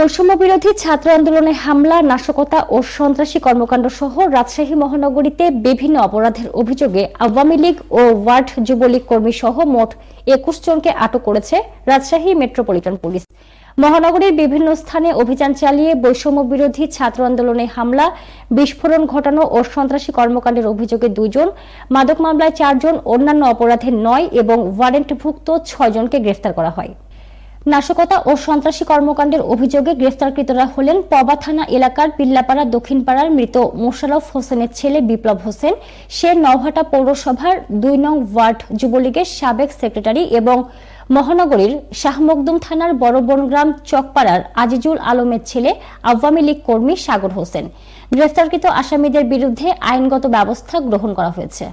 বৈষম্য বিরোধী ছাত্র আন্দোলনে হামলা, নাশকতা ও সন্ত্রাসী কর্মকাণ্ড সহ রাজশাহী মহানগরীতে বিভিন্ন অপরাধের অভিযোগে আওয়ামী লীগ ও ওয়ার্ড যুবলীগ কর্মী সহ মোট একুশ জনকে আটক করেছে রাজশাহী মেট্রোপলিটন পুলিশ। মহানগরীর বিভিন্ন স্থানে অভিযান চালিয়ে বৈষম্য বিরোধী ছাত্র আন্দোলনে হামলা, বিস্ফোরণ ঘটানো ও সন্ত্রাসী কর্মকাণ্ডের অভিযোগে দুজন, মাদক মামলায় চারজন, অন্যান্য অপরাধে নয় এবং ওয়ারেন্টভুক্ত ছয়জনকে গ্রেফতার করা হয়। নাশকতা ও সন্ত্রাসী কর্মকাণ্ডের অভিযোগে গ্রেফতারকৃতরা হলেন পবা থানা এলাকার পিল্লাপাড়া দক্ষিণপাড়ার মৃত মোশাররফ হোসেনের ছেলে বিপ্লব হোসেন। সে নওহাটা পৌরসভার দুই নং ওয়ার্ড যুবলীগের সাবেক সেক্রেটারি এবং মহানগরীর শাহমকদুম থানার বড় বনগ্রাম চকপাড়ার আজিজুল আলমের ছেলে আওয়ামী লীগ কর্মী সাগর হোসেন। গ্রেফতারকৃত আসামিদের বিরুদ্ধে আইনগত ব্যবস্থা গ্রহণ করা হয়েছে।